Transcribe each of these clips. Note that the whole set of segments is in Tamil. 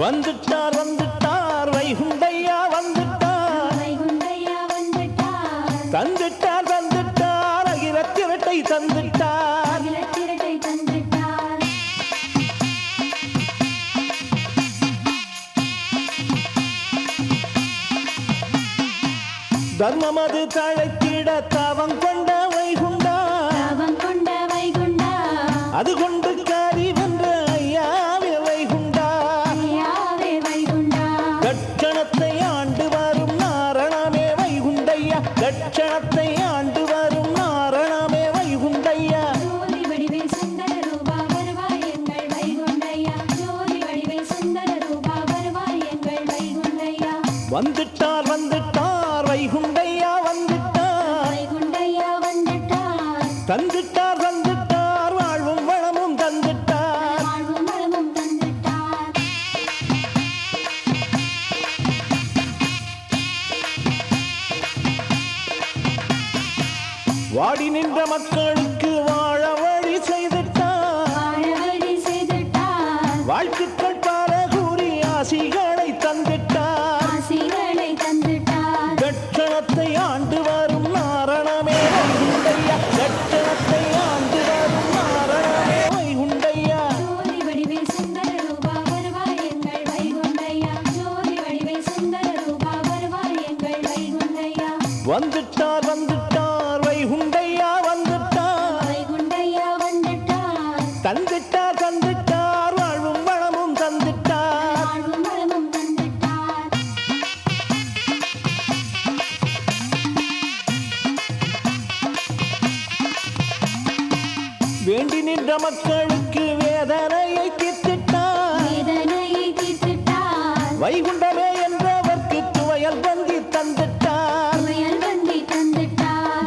வந்துட்டார் வந்துட்டார் வைகுண்டையா வந்துட்டார். தந்துட்டார் தந்துட்டார் அகிலத்திரட்டை தந்துட்டார். தர்மமது தழைத்திட தவம் கொண்ட வைகுண்டா. அது கொண்டு I think. மக்கள் உலக மக்களுக்கு வேதனையை தீர்த்திட்டார். வைகுண்டமே என்றவர்க்கு துவையல் பந்தி தந்துட்டார்.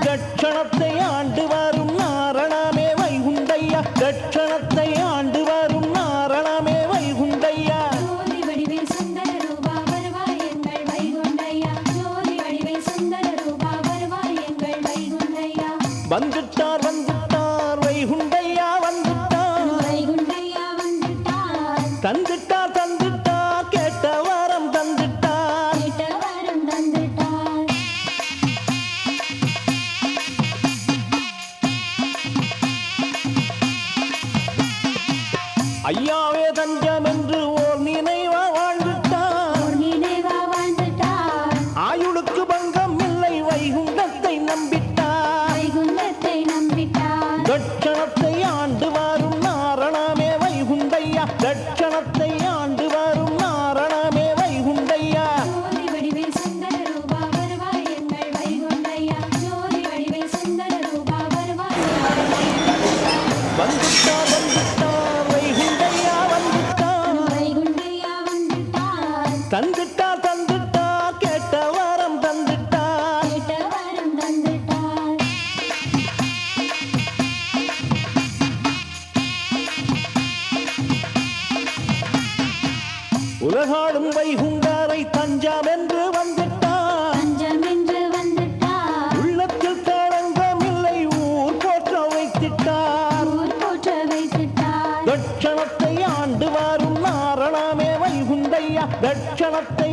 தட்சணத்தை ஆண்டு வரும் நாரணமே வைகுண்டையா. தட்சணத்தை ஆண்டு வரும் நாரணமே வைகுண்டையா. வந்துட்டார் வந்து தந்து உலகாடும் வைகுண்டாரை தஞ்சாம் என்று வந்துட்டான் தஞ்சம் என்று வந்துட்டார். உள்ளத்தில் களங்கம் இல்லை ஊர் போற்ற வைத்திட்டார். ஊர் போற்ற ஆண்டு வாரும் நாரணாமே வைகுண்டையா தட்சணத்தை